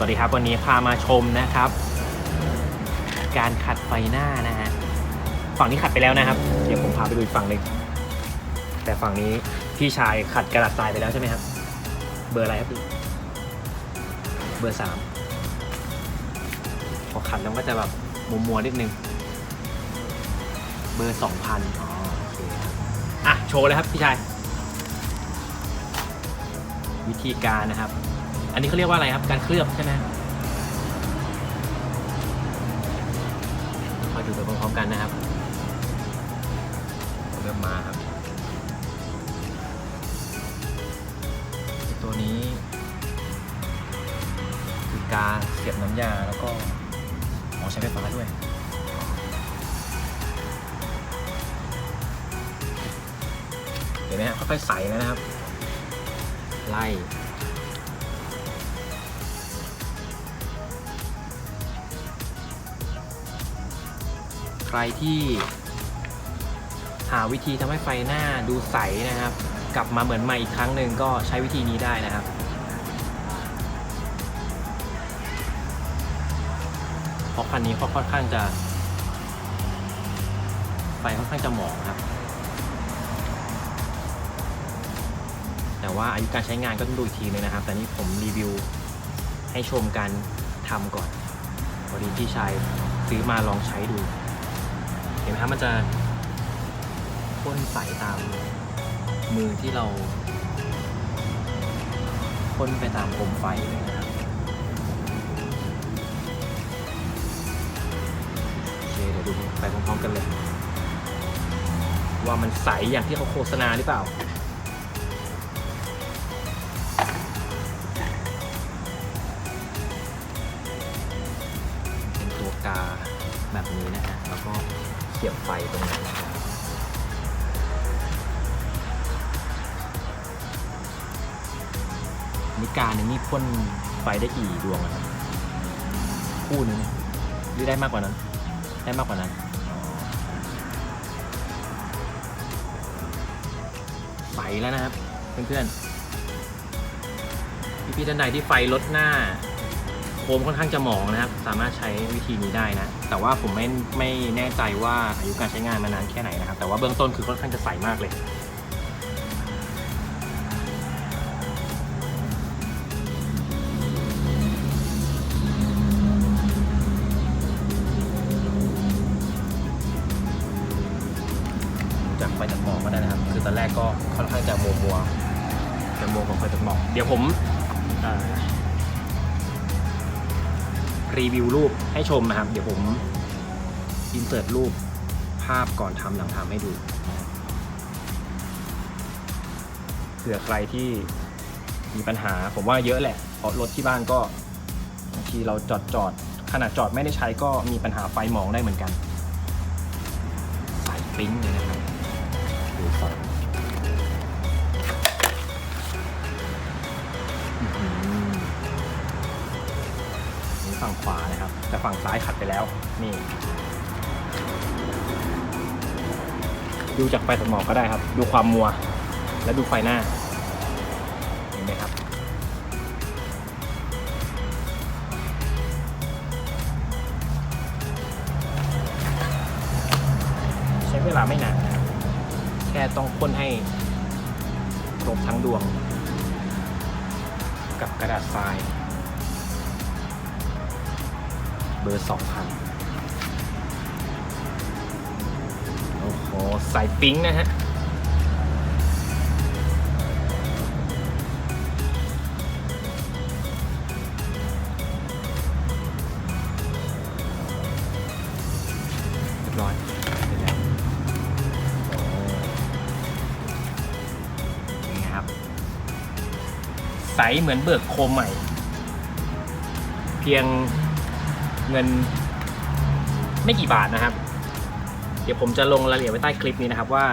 สวัสดีครับวันนี้พามาชมนะครับ การขัดไฟหน้านะฮะฝั่งนี้ขัดไปแล้วนะครับ เดี๋ยวผมพาไปดูอีกฝั่งหนึ่งแต่ฝั่งนี้พี่ชายขัดกระดาษทรายไปแล้วใช่ไหมครับ เบอร์อะไรครับพี่เบอร์สามพอขัดแล้วก็จะแบบมัวมัวๆนิดนึง เบอร์สองพันอ๋อโอเคครับอะโชว์เลยครับพี่ชาย วิธีการนะครับ อันนี้เขาเรียกว่าอะไรครับ การเคลือบใช่ไหมมาดูไปพร้อมๆกันนะครับเริ่มมาครับ ตัวนี้ คือกาเสียบน้ำยาแล้วก็อ๋อใช้ไฟฟ้าด้วยเห็นไหมฮะค่อยๆใส่นะครับ ไล่ ใครที่หาวิธีทำให้ไฟหน้าดูใสนะครับ กลับมาเหมือนใหม่อีกครั้งหนึ่งก็ใช้วิธีนี้ได้นะครับเพราะคันนี้ค่อนข้างจะ ไฟค่อนข้างจะหมองครับ แต่ว่าอายุการใช้งานก็ต้องดูอีกทีนึงนะครับ แต่นี่ผมรีวิวให้ชมการทำก่อนพอดีพี่ชายซื้อมาลองใช้ดู นไหมครับมันจะพ่นใสตามมือที่เราพ่นไปตามโคมไฟเลยนะครับโอเคเดี๋ยวดูไปพร้อมๆกันเลย ว่ามันใสอย่างที่เขาโฆษณาหรือเปล่าเป็นตัวกา แบบนี้นะฮะแล้วก็เสียบไฟตรงนั้นนะครับนี่กาหนึ่งนี่พ่นไฟได้กี่ดวงอะครับคู่นึงหรือได้มากกว่านั้น ได้มากกว่านั้นไฟแล้วนะครับ เพื่อนๆพี่ๆท่านใดที่ไฟลดหน้า มค่อนข้างจะหมองนะครับ สามารถใช้วิธีนี้ได้นะ แต่ว่าผมไม่ไม่แน่ใจว่าอายุการใช้งานมานานแค่ไหนนะครับ แต่ว่าเบื้องต้นคือค่อนข้างจะใสมากเลยจากไฟจากหมอกก็ได้นะครับ คือตอนแรกก็ค่อนข้างจะมัวมัวจะมัวของไฟจากหมอกเดี๋ยวผมอ่อ รีวิวรูปให้ชมนะครับ เดี๋ยวผมอินเสิร์ตรูปภาพก่อนทำหลังทำให้ดูเผื่อใครที่มีปัญหาผมว่าเยอะแหละเพราะรถที่บ้านก็บางทีเราจอดจอดขนาดจอดไม่ได้ใช้ก็มีปัญหาไฟหมองได้เหมือนกัน สายปริ้นเลยนะครับ ขัดไปแล้ว นี่ ดูจากไฟสมองก็ได้ครับ ดูความมัว และดูไฟหน้า เห็นไหมครับ ใช้เวลาไม่นานแค่ต้องพ่นให้ครบทั้งดวง กับกระดาษทราย เบอร์สองพันโอ้โหสายปิ๊งนะฮะเรียบร้อยเสร็จแล้วโอ้นี่ครับ ใสเหมือนเบิกโคมใหม่ เพียง เงินไม่กี่บาทนะครับ เดี๋ยวผมจะลงรายละเอียดไว้ใต้คลิปนี้นะครับว่า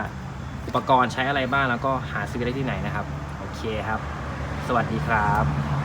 อุปกรณ์ใช้อะไรบ้างแล้วก็หาซื้อได้ที่ไหนนะครับ โอเคครับ สวัสดีครับ